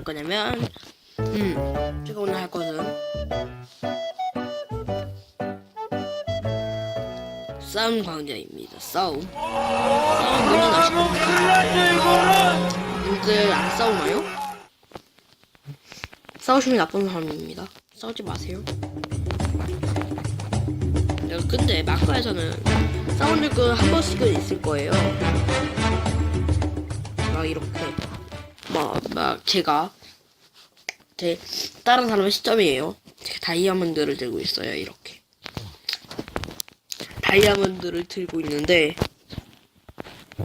할 거냐면 음 제가 오늘 할 것은 싸움 광자입니다. 싸움. 싸움 뭔지 아시나요? 님들 안 싸우나요? 싸우시면 나쁜 사람입니다. 싸우지 마세요. 야, 근데 마크에서는 싸운 적은 한 번씩은 있을 거예요. 막 이렇게 막, 막 제가 제 다른 사람의 시점이에요. 제가 다이아몬드를 들고 있어요. 이렇게 다이아몬드를 들고 있는데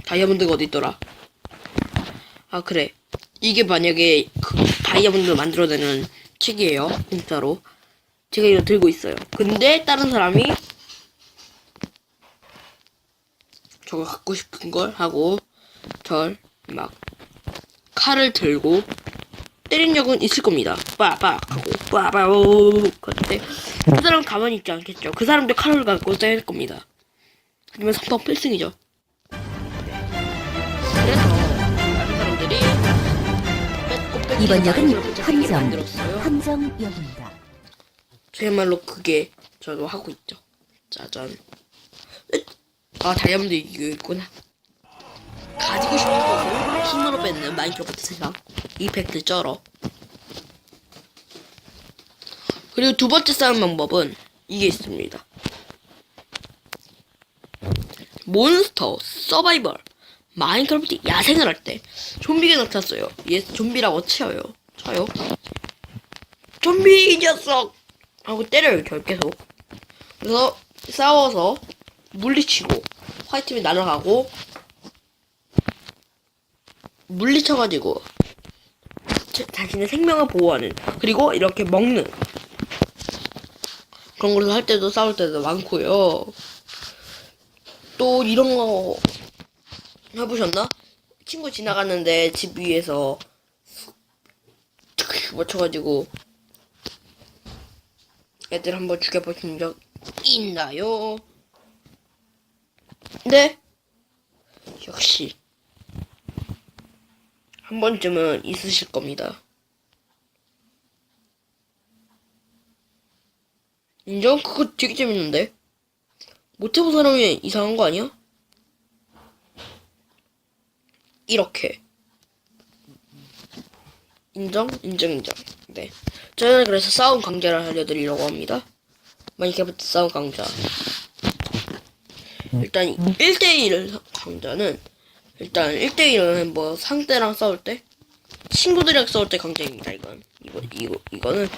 다이아몬드가 어디 있더라? 아 그래 이게 만약에 그 다이아몬드를 만들어내는 책이에요. 진짜로 제가 이거 들고 있어요. 근데 다른 사람이 저거 갖고 싶은 걸 하고 절 막 칼을 들고 때린 적은 있을 겁니다. 빠박 하고 빠박 그때 그 사람 가만히 있지 않겠죠. 그 사람도 칼을 갖고 때릴 겁니다. 하지만 선방 필승이죠. 그래서 다른 사람들이 뺏고 뺏기고 이번 역은 함정. 함정역입니다. 제말로 그게 저도 하고 있죠. 짜잔. 아 다이아몬드 이거 있구나. 가지고 싶은 것을 힘으로 뺏는 마인크래프트 세상. 이펙트 쩔어. 그리고 두 번째 싸움 방법은 이게 있습니다. 몬스터 서바이벌 마인크래프트 야생을 할 때 좀비가 나타났어요. 얘 좀비라고 쳐요. 쳐요. 좀비 이 녀석 하고 때려요 결 계속. 그래서 싸워서 물리치고 화이트팀이 날아가고 물리쳐가지고 자- 자신의 생명을 보호하는 그리고 이렇게 먹는 그런 걸로 할 때도 싸울 때도 많고요. 또 이런 거 해보셨나? 친구 지나갔는데 집 위에서 툭 맞춰가지고 애들 한번 죽여보신 적 있나요? 네? 역시 한 번쯤은 있으실 겁니다. 인정? 그거 되게 재밌는데? 못 해본 사람이 이상한 거 아니야? 이렇게. 인정? 인정, 인정. 네. 저는 그래서 싸움 강좌를 알려드리려고 합니다. 마인크래프트 싸움 강좌. 일단 1대1 강좌는 일단 1대1은 뭐 상대랑 싸울 때? 친구들이랑 싸울 때 강좌입니다. 이건. 이거 이거 이거는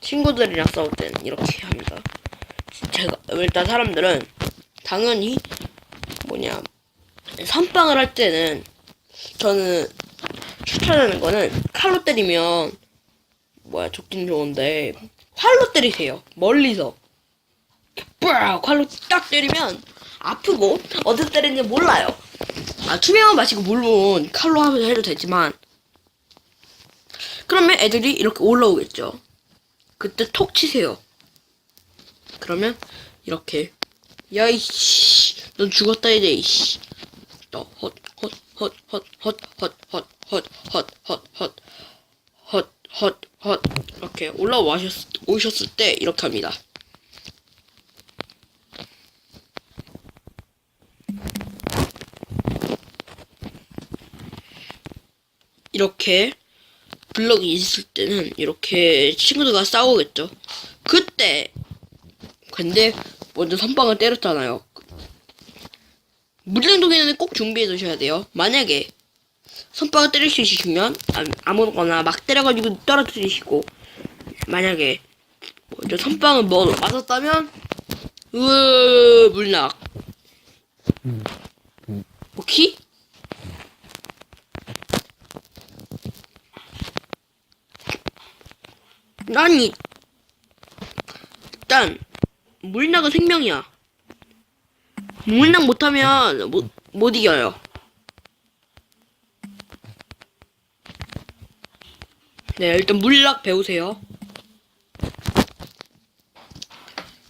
친구들이랑 싸울 때는 이렇게 합니다. 제가 일단 사람들은 당연히 뭐냐 선빵을 할 때는 저는 추천하는 거는 칼로 때리면 뭐야 좋긴 좋은데 활로 때리세요. 멀리서. 빡! 활로 딱 때리면 아프고 어디서 때리는지 몰라요 아 투명한 마시고 물론 칼로 하면 해도 되지만 그러면 애들이 이렇게 올라오겠죠 그때 톡 치세요 그러면 이렇게 야이씨 넌 죽었다 이제 이씨 너헛헛헛헛헛헛헛헛헛헛헛헛헛 이렇게 올라오셨 오셨을 때 이렇게 합니다. 이렇게 블럭이 있을 때는 이렇게 친구들과 싸우겠죠. 그때 근데 먼저 선빵을 때렸잖아요. 물냉동에는 꼭 준비해 두셔야 돼요. 만약에 선빵을 때릴 수 있으시면 아- 아무거나 막 때려가지고 떨어뜨리시고 만약에 먼저 선빵을 뭐 맞았다면 으 물낙 오케이? 아니 일단 물낙은 생명이야. 물낙 못하면 못, 못 이겨요. 네, 일단 물낙 배우세요.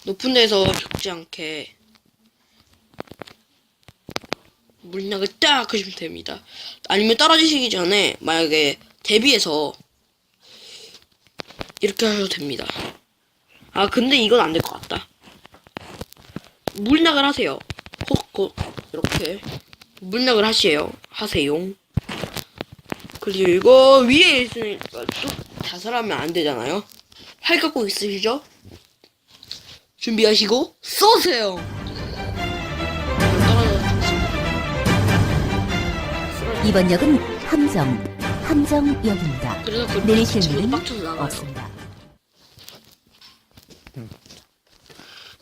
높은 데서 죽지 않게 물낙을 딱 하시면 됩니다. 아니면 떨어지시기 전에 만약에 대비해서 이렇게 하셔도 됩니다. 아 근데 이건 안 될 것 같다. 물약을 하세요. 콕콕 이렇게 물약을 하세요. 하세요. 그리고 위에 있으니까 또 자살하면 안 되잖아요. 활 갖고 있으시죠? 준비하시고 쏘세요. 이번 역은 함정, 함정역입니다. 내리실 나가요. 없습니다.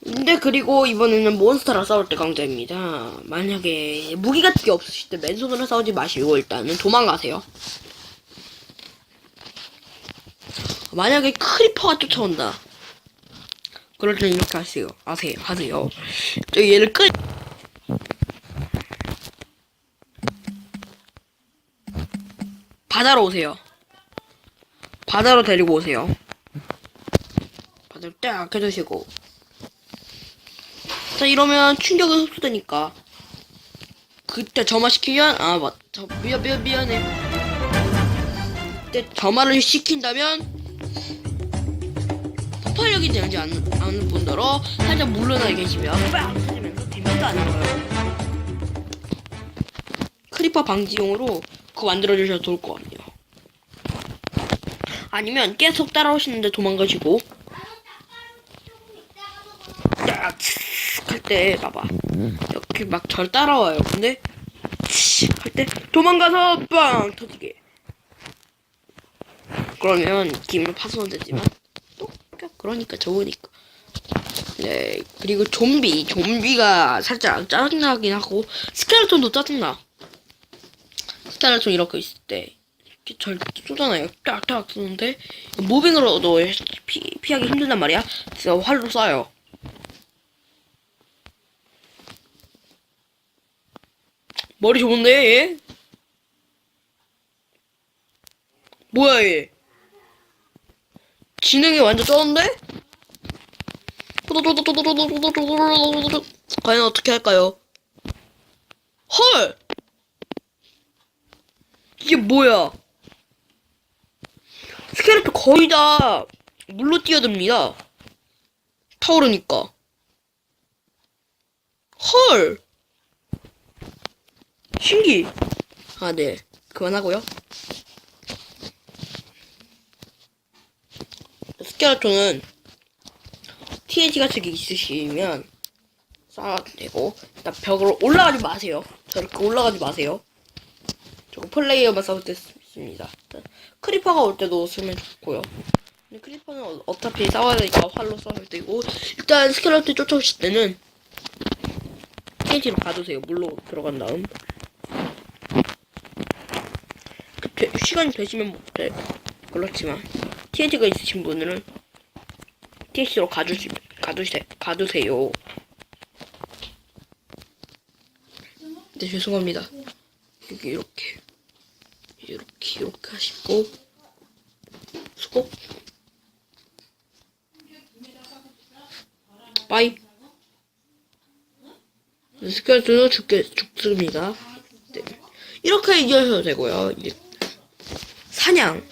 근데 그리고 이번에는 몬스터랑 싸울 때 강자입니다. 만약에 무기 같은 게 없으실 때 맨손으로 싸우지 마시고 일단은 도망가세요. 만약에 크리퍼가 쫓아온다. 그럴 때는 이렇게 하세요. 하세요. 하세요. 저 얘를 끌 바다로 오세요. 바다로 데리고 오세요. 바다로 딱 해주시고 자 이러면 충격은 흡수되니까. 그때 점화 시키면 아 맞다 미안 미안 미안해. 그때 점화를 시킨다면 폭발력이 되지 않는, 않는 분더러 살짝 물러나 계시면 빵 터지면서 데미지가 안 나와요 크리퍼 방지용으로 그거 만들어 주셔도 좋을 것 같네요. 아니면 계속 따라오시는데 도망가시고 할 때 봐봐. 이렇게 막 절 따라와요. 근데 할 때 도망가서 빵 터지게. 그러면 기물 파손되지만 또 그러니까 좋으니까. 네 그리고 좀비 좀비가 살짝 짜증나긴 하고 스켈레톤도 짜증나. 스켈레톤 이렇게 있을 때 이렇게 절 쏘잖아요. 딱딱 쏘는데 무빙으로도 피, 피하기 힘들단 말이야. 그래서 활로 쏴요 머리 좋은데 얘? 뭐야 얘? 지능이 완전 쩌는데? 과연 어떻게 할까요? 헐! 이게 뭐야? 스켈레토 거의 다 물로 뛰어듭니다. 타오르니까. 헐! 신기. 아, 네. 그만하고요. 스켈레톤은 TNT 같은 게 있으시면 쌓아도 되고 일단 벽으로 올라가지 마세요. 저렇게 올라가지 마세요. 저거 플레이어만 싸울 때 씁니다. 크리퍼가 올 때도 쓰면 좋고요. 근데 크리퍼는 어- 어차피 싸워야 되니까 활로 싸울 때고 일단 스켈레톤 쫓아오실 때는 TNT로 가두세요. 물로 들어간 다음. 그 되- 시간이 되시면 못해. 그렇지만 TNT가 있으신 분들은 TNT로 가두시 가두세 가두세요. 네 죄송합니다. 여기 이렇게 이렇게 이렇게 하시고 수고. 빠이. 스켈레톤은 죽게 죽습니다. 네. 이렇게 이겨셔도 되고요. 이제 사냥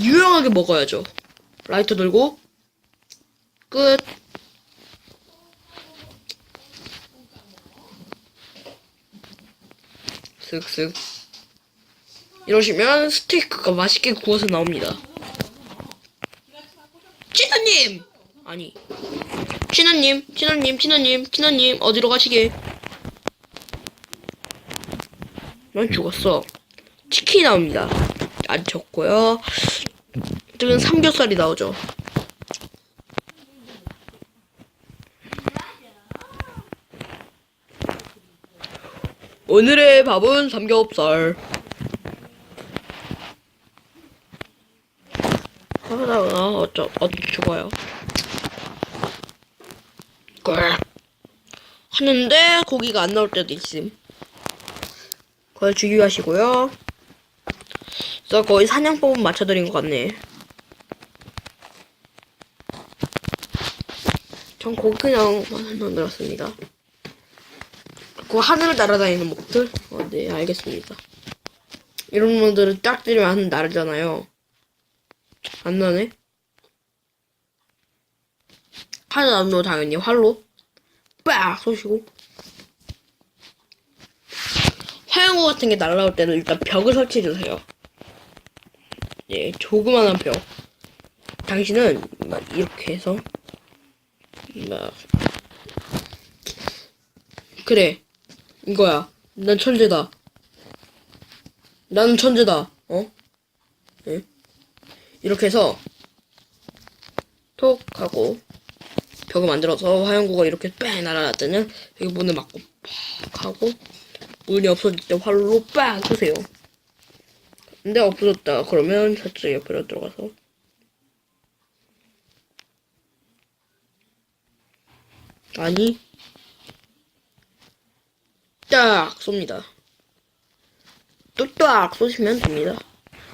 유용하게 먹어야죠. 라이터 들고 끝. 슥슥. 이러시면 스테이크가 맛있게 구워서 나옵니다. 진아님! 아니. 진아님, 진아님, 진아님, 진아님, 어디로 가시게? 난 죽었어. 치킨이 나옵니다. 안 쳤고요. 지금 삼겹살이 나오죠. 오늘의 밥은 삼겹살. 하다가 어쩌 어쩌 죽어요. 꿀. 하는데 고기가 안 나올 때도 있음. 그걸 주의하시고요. 저 거의 사냥법은 맞춰드린 것 같네. 전 고기 그냥 만들었습니다. 그 하늘을 날아다니는 목들? 어, 네, 알겠습니다. 이런 놈들은 딱 때리면 한 나르잖아요. 안 나네? 하나 남도 당연히 활로 빡 쏘시고 화양구 같은 게 날아올 때는 일단 벽을 설치해 주세요. 예, 조그만한 벽. 당신은 막 이렇게 해서 막 그래 이거야. 난 천재다. 나는 천재다. 어? 예? 이렇게 해서 톡 하고 벽을 만들어서 화염구가 이렇게 뺑 날아갔더니 여기 문을 막고 팍 하고 문이 없어질 때 활로 빡 쏘세요. 근데 없어졌다 그러면 살짝 옆으로 들어가서 아니 딱 쏩니다. 뚝딱 쏘시면 됩니다.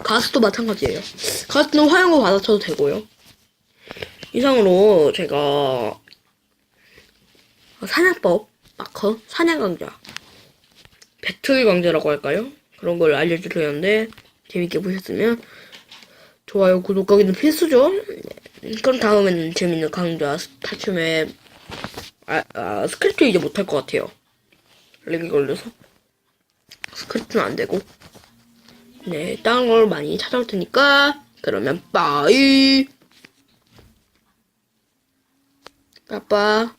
가스도 마찬가지예요. 가스는 화용구 받아쳐도 되고요. 이상으로 제가 사냥법 마커 사냥 강좌 배틀 강좌라고 할까요? 그런 걸 알려드렸는데 재밌게 보셨으면 좋아요 구독 하기는 필수죠. 네. 그럼 다음에는 재밌는 강좌 스타춤에 아, 아 스크립트 이제 못할 것 같아요. 렉이 걸려서 스크립트는 안 되고 네 다른 걸 많이 찾아올 테니까 그러면 빠이 빠빠